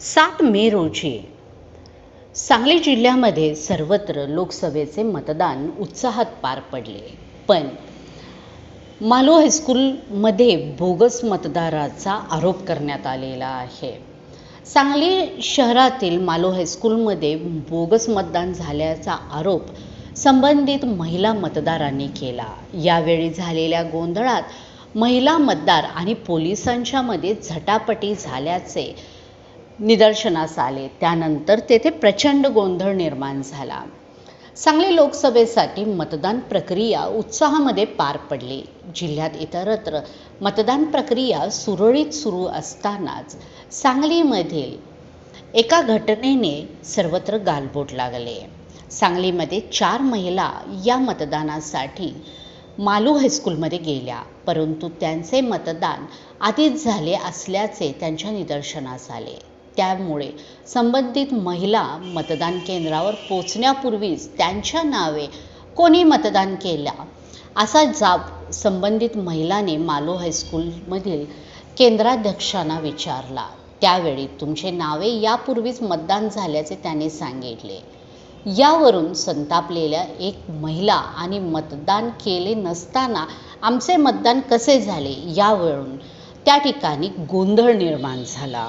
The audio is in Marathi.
सात मे रोजी सांगली जिल्ह्यामध्ये सर्वत्र लोकसभेचे मतदान उत्साहात पार पडले. पण मालो हायस्कूलमध्ये बोगस मतदाराचा आरोप करण्यात आलेला आहे. सांगली शहरातील मालो हायस्कूलमध्ये बोगस मतदान झाल्याचा आरोप संबंधित महिला मतदारांनी केला. यावेळी झालेल्या गोंधळात महिला मतदार आणि पोलिसांच्यामध्ये झटापटी झाल्याचे निदर्शनास आले. त्यानंतर तेथे प्रचंड गोंधळ निर्माण झाला. सांगली लोकसभेसाठी मतदान प्रक्रिया उत्साहामध्ये पार पडली. जिल्ह्यात इतरत्र मतदान प्रक्रिया सुरळीत सुरू असतानाच सांगलीमधील एका घटनेने सर्वत्र गालबोट लागले. सांगलीमध्ये चार महिला या मतदानासाठी मालू हायस्कूलमध्ये गेल्या. परंतु त्यांचे मतदान आधीच झाले असल्याचे त्यांच्या निदर्शनास आले. त्यामुळे संबंधित महिला मतदान केंद्रावर पोचण्यापूर्वीच त्यांच्या नावे कोणी मतदान केला असा जाब संबंधित महिलाने मालो हायस्कूलमधील केंद्राध्यक्षांना विचारला. त्यावेळी तुमचे नावे यापूर्वीच मतदान झाल्याचे त्याने सांगितले. यावरून संतापलेल्या एक महिला आणि मतदान केले नसताना आमचे मतदान कसे झाले यावरून त्या ठिकाणी गोंधळ निर्माण झाला.